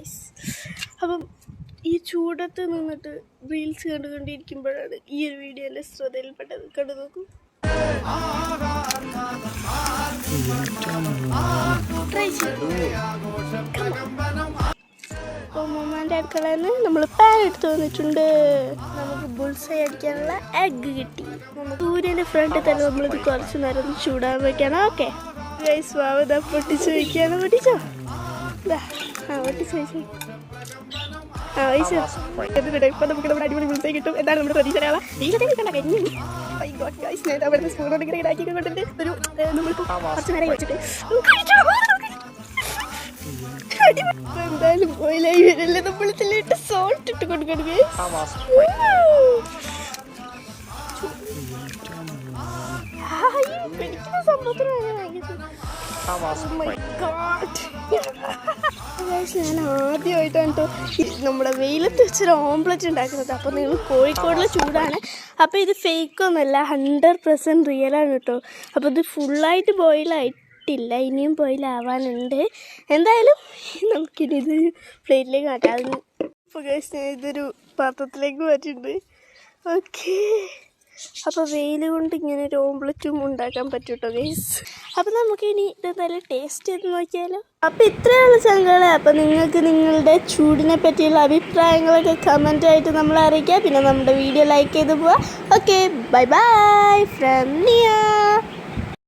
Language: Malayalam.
ഗൈസ് അപ്പം ഈ ചൂടത്ത് നിന്നിട്ട് റീൽസ് കണ്ടുകൊണ്ടിരിക്കുമ്പോഴാണ് ഈ ഒരു വീഡിയോ എന്റെ ശ്രദ്ധയിൽപ്പെട്ടത്. കണ്ടു നോക്കൂ. അപ്പോൾ മമ്മാന്റെ അടുക്കളയിൽ നിന്ന് നമ്മൾ പാൻ എടുത്ത് വന്നിട്ടുണ്ട്. നമുക്ക് ബുൾസൈ അടിക്കാനുള്ള എഗ്ഗ് കിട്ടി. നമുക്ക് സൂര്യന്റെ ഫ്രണ്ടിൽ തന്നെ നമ്മളിത് കുറച്ച് നേരം ചൂടാൻ വെക്കണം. ഓക്കെ ഗൈസ് വാവത പൊട്ടിച്ച് വയ്ക്കാണ് പൊട്ടിച്ചോ? ഇപ്പം നമുക്ക് നമ്മുടെ അടിപൊളി ബുൾസൈ കിട്ടും. എന്താണ് നമ്മുടെ പ്രതീക്ഷ ഒരാളെ നീലത്തെ കിട്ടണ്ട കഴിഞ്ഞു My God, guys, ഞാൻ അവിടുന്ന് സ്പൂണോട് ഇങ്ങനെ ഇടാക്കി കൊണ്ടിട്ട് ഒരു ഏ, നമ്മളിപ്പോൾ കുറച്ച് നേരം വെച്ചിട്ട് എന്തായാലും പോയില്ലായി വരല്ലേ നമ്മളിതിലിട്ട് സോൾട്ട് ഇട്ട് കൊടുക്കണം സംഭവത്തിന് ഞാൻ ആദ്യമായിട്ടാണ് നമ്മുടെ വെയിലത്ത് വെച്ചൊരു ഓംപ്ലറ്റ് ഉണ്ടാക്കുന്നത്. അപ്പോൾ നിങ്ങൾ കോഴിക്കോടിലെ ചൂടാണ്. അപ്പോൾ ഇത് ഫേക്ക് ഒന്നുമല്ല ഹൺഡ്രഡ് പെർസെന്റ് റിയലാണ് കേട്ടോ. അപ്പോൾ ഇത് ഫുള്ളായിട്ട് ബോയിലായിട്ടില്ല ഇനിയും ബോയിലാവാനുണ്ട് എന്തായാലും നമുക്കിനി ഇത് പ്ലേറ്റിലേക്ക് മാറ്റാം. അതിന് ഇതൊരു പാത്രത്തിലേക്ക് മാറ്റിയിട്ടുണ്ട്. ഓക്കേ അപ്പോൾ വെയിൽ കൊണ്ട് ഇങ്ങനെ ഒരു ഓംപ്ലറ്റും ഉണ്ടാക്കാൻ പറ്റൂട്ടോ ഗൈസ് അപ്പോൾ നമുക്ക് ഇനി ഇത് നല്ല ടേസ്റ്റ് ചെയ്ത് നോക്കിയാലോ? അപ്പോൾ ഇത്രയുള്ള സംഘങ്ങളെ അപ്പോൾ നിങ്ങൾക്ക് നിങ്ങളുടെ ചൂടിനെ പറ്റിയുള്ള അഭിപ്രായങ്ങളൊക്കെ കമന്റ് ആയിട്ട് നമ്മളെ അറിയിക്കുക. പിന്നെ നമ്മുടെ വീഡിയോ ലൈക്ക് ചെയ്ത് പോവാം. ഓക്കെ ബൈ ബൈ ഫ്രം നിയ